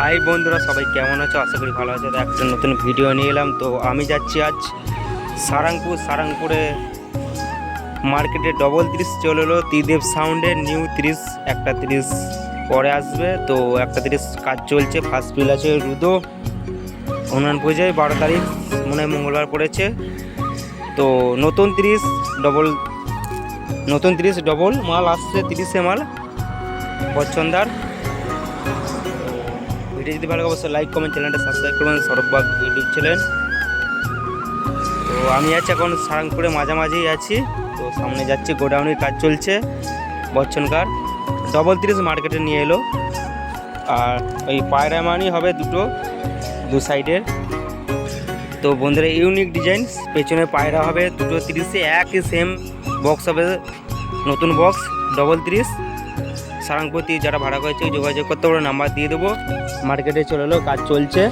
High বন্ধুরা, সবাই কেমন আছো? আশা করি ভালো আছো। একটা নতুন ভিডিও নিয়ে এলাম। তো আমি যাচ্ছি আজ সারাংপুর। সারাংপুরে মার্কেটে ডবল তিরিশ চলে এলো। ত্রিদেব সাউন্ডে নিউ ত্রিশ, একটা তিরিশ পরে আসবে। তো একটা ত্রিশ কাজ চলছে। ফার্স্ট বিল আছে রুদো। উন্নয়ন পুজোয় বারো তারিখ, মনে হয় মঙ্গলবার পড়েছে। তো নতুন তিরিশ ডবল নতুন তিরিশ ডবল মাল আসছে, তিরিশে মাল। পছন্দার ভিডিও যদি ভালো লাগে, অবশ্যই লাইক কমেন্ট চ্যানেলটা সাবস্ক্রাইব করবেন। সৌরভবাগ ইউটিউব চ্যানেল তো আমি আছি এখন সারাংপুরে, মাঝামাঝি আছি। তো সামনে যাচ্ছি, গোডাউনের কাজ চলছে, বচ্চনকার। ডবল তিরিশ মার্কেটে নিয়ে এলো। আর ওই পায়রা মানি হবে দুটো, দু সাইডের তো বন্ধুরা ইউনিক ডিজাইন পেছনে পায়রা হবে, দুটো তিরিশে, একই সেম বক্স হবে, নতুন বক্স ডবল তিরিশ। সারাংপতি যারা ভাড়া করেছে, যোগাযোগ করতে পারো নাম্বার দিয়ে দেবো। মার্কেটে চলে এলো, কাজ চলছে।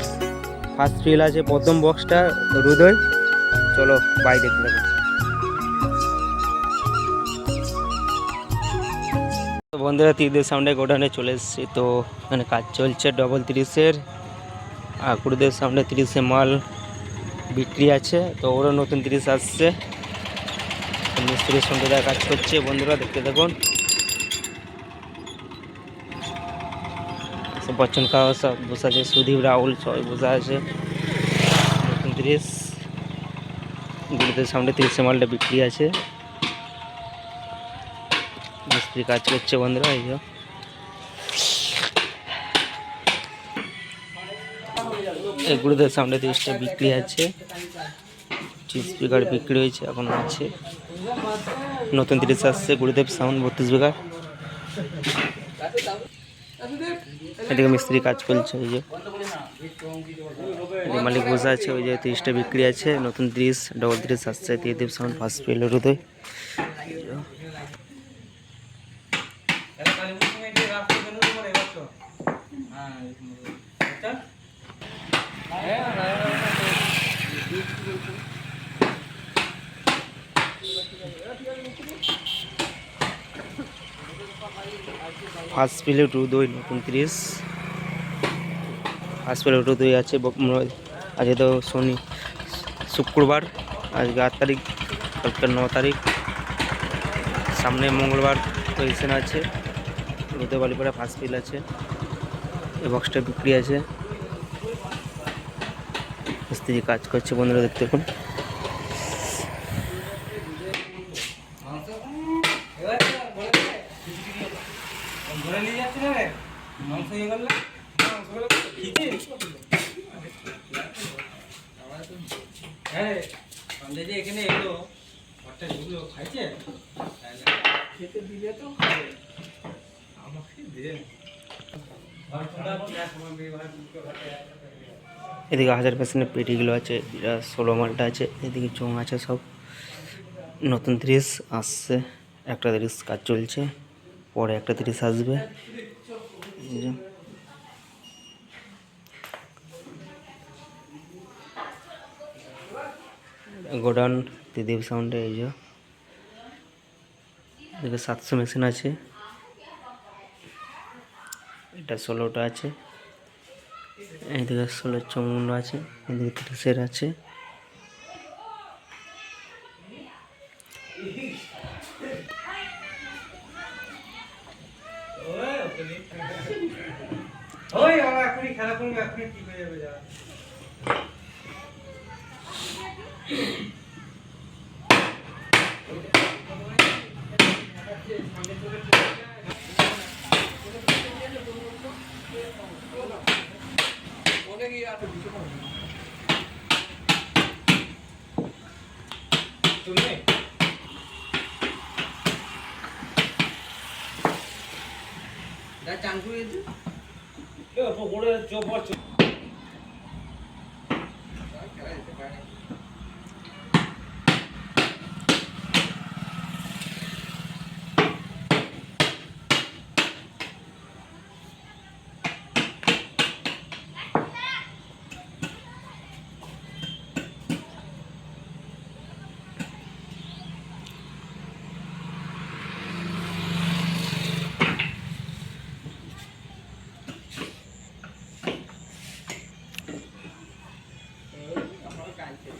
ফার্স্ট ফিল আছে প্রথম বক্সটা রুদয় চলো বাই দেখতে থাকো। বন্ধুরা, তীরদের সামনে গোডাউনে চলে এসেছি। তো এখানে কাজ চলছে ডবল তিরিশের। আর কুড়িদের সামনে তিরিশে মাল বিক্রি আছে। তো ওরা নতুন তিরিশ আসছে। মিস্ত্রির সঙ্গে কাজ করছে, বন্ধুরা, দেখতে দেখুন বচ্চন খাওয়া সব বসে আছে, সুদীপ, রাহুল, সবাই বসে আছে। নতুন গুলিদের সামনে তিরিশে মালটা বিক্রি আছে। মিস্ত্রি কাজ করছে বন্ধুরা, এই গুরুদের সামনে তিরিশটা বিক্রি আছে। স্পিকার বিক্রি হয়েছে, এখন আছে। নতুন তিরিশ আসছে গুরুদেব সাউন্ড বত্রিশ বিঘার এদিকে মিস্ত্রি কাজ করছে ওই যে। মালিক বসে আছে, ওই যে ত্রিশটা বিক্রি আছে, নতুন তিরিশ, ডবল তিরিশ আসছে ত্রিদেব সাউন্ড ফার্স্ট পেল হৃদয় ফার্স্ট পেলে হৃদয় নতুন তিরিশ ফার্স্ট পেলে দই আছে আজকে তো শনি, শুক্রবার, আজকে আট তারিখ, কালকে ন তারিখ। সামনে মঙ্গলবার পজিশন আছে রুদে বালিপাড়া ফার্স্ট ফিল আছে, এই বক্সটা বিক্রি আছে। মিস্ত্রি কাজ করছে বন্ধুরা, দেখতে দেখুন। ধরে নিয়ে যাচ্ছে না রে? মাংস ইয়ে করলে হ্যাঁ যে এখানে এলো, ঘরটা ঢুকলো, খাইছে? খেতে দিলে তো আমাকে দে। এদিকে হাজার পার্সেন্টের পেটিগুলো আছে ষোলো মালটা আছে, এদিকে চোং আছে সব। নতুন তিরিশ আসছে, একটা তিরিশ কাজ চলছে। পরে একটা তিরিশ আসবে। গোডাউন ত্রিদেব সাউন্ডে, এই যে। সাতশো মেশিন আছে। এটা ষোলোটা আছে। এদিকে ষোলো চৌমুন্ড আছে। এদিকে তিরিশের আছে। ওই বাবা এখনই খেলা করবে এখনই ঠিক হয়ে যাবে যা। তুমি? চান করে পকড়ে চোপ কালকে